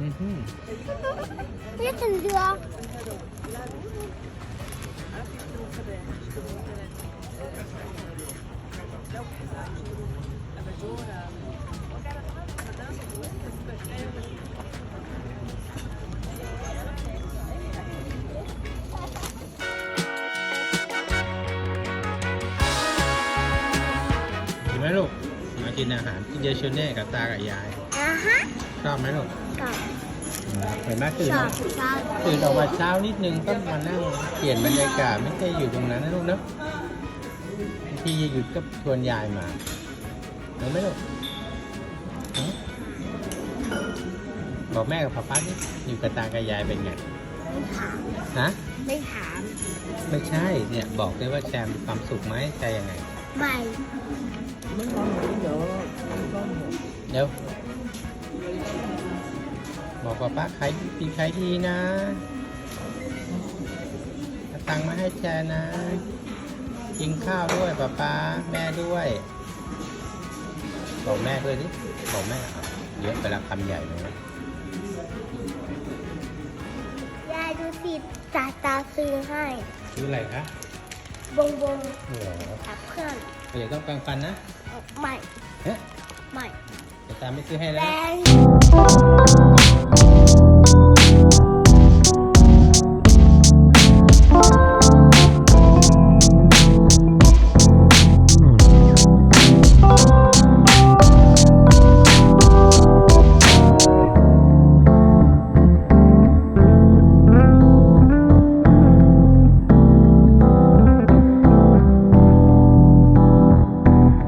อืมนี่ถึงเรือเห็นไหมลูกมากินอาหารที่เยชเน่กับตากับยาย อ่าฮะ ชอบไหมลูกกับเห็นไหมตื่นชอบชอบตื่นออกมาเช้านิดนึงต้องมานั่งเปลี่ยนบรรยากาศไม่ใช่อยู่ตรงนั้นนะลูกเนอะบางทีหยุดก็ชวนยายมาเห็นไหมลูกหือบอกแม่กับป๊าป๊าที่อยู่กับตากับยายเป็นไงไม่ถามฮะ ไม่ถามไม่ใช่เนี่ยบอกเลยว่าแชมมีความสุขไหมใจยังไง ไม่เดี๋ยวบอกว่าป้าขายดีขายดีนะเอาตังค์มาให้แชร์นะ กินข้าวด้วยป้าป้าแม่ด้วยบอกแม่ด้วยดิบอกแม่เอาเยอะไปละคำใหญ่เลยนะยายดูสิตาตาซื้อให้ชื่ออะไรคะ บงบงเหรอกับเพื่อนเดี๋ยวต้องแปรงฟันนะไม่เฮ้ยไม่เดี๋ยวตามไม่ซื้อให้แดแล้วนะง